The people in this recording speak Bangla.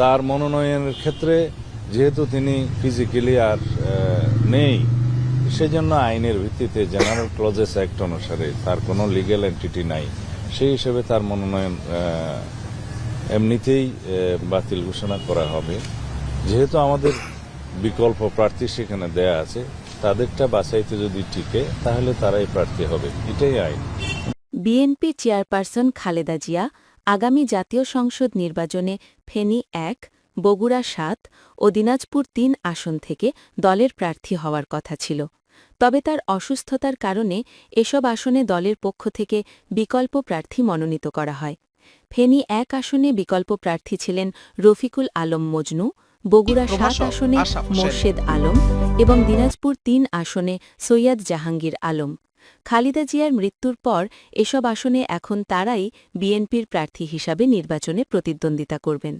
তার মনোনয়নের ক্ষেত্রে যেহেতু তিনি ফিজিক্যালি আর নেই, সেজন্য আইনের ভিত্তিতে জেনারেল ক্লজেস অ্যাক্ট অনুসারে তার কোনো লিগ্যাল এন্টিটি নাই। সেই হিসেবে তার মনোনয়ন এমনিতেই বাতিল ঘোষণা করা হবে। যেহেতু আমাদের বিকল্প প্রার্থী সেখানে দেয়া আছে, তাদেরটা বাছাইতে যদি টিকে, তাহলে তারাই প্রার্থী হবে। এটাই আইন। বিএনপি চেয়ারপারসন খালেদা জিয়া আগামী জাতীয় সংসদ নির্বাচনে ফেনী এক বগুড়া সাত ও দিনাজপুর তিন আসন থেকে দলের প্রার্থী হওয়ার কথা ছিল। তবে তার অসুস্থতার কারণে এসব আসনে দলের পক্ষ থেকে বিকল্প প্রার্থী মনোনীত করা হয়। ফেনী এক আসনে বিকল্প প্রার্থী ছিলেন রফিকুল আলম মজনু বগুড়া সাত আসনে মোর্শেদ আলম এবং দিনাজপুর তিন আসনে সৈয়দ জাহাঙ্গীর আলম। খালিদা জিয়ার মৃত্যুর পর এসব আসনে এখন তারাই বিএনপির প্রার্থী হিসাবে নির্বাচনে প্রতিদ্বন্দ্বিতা করবেন।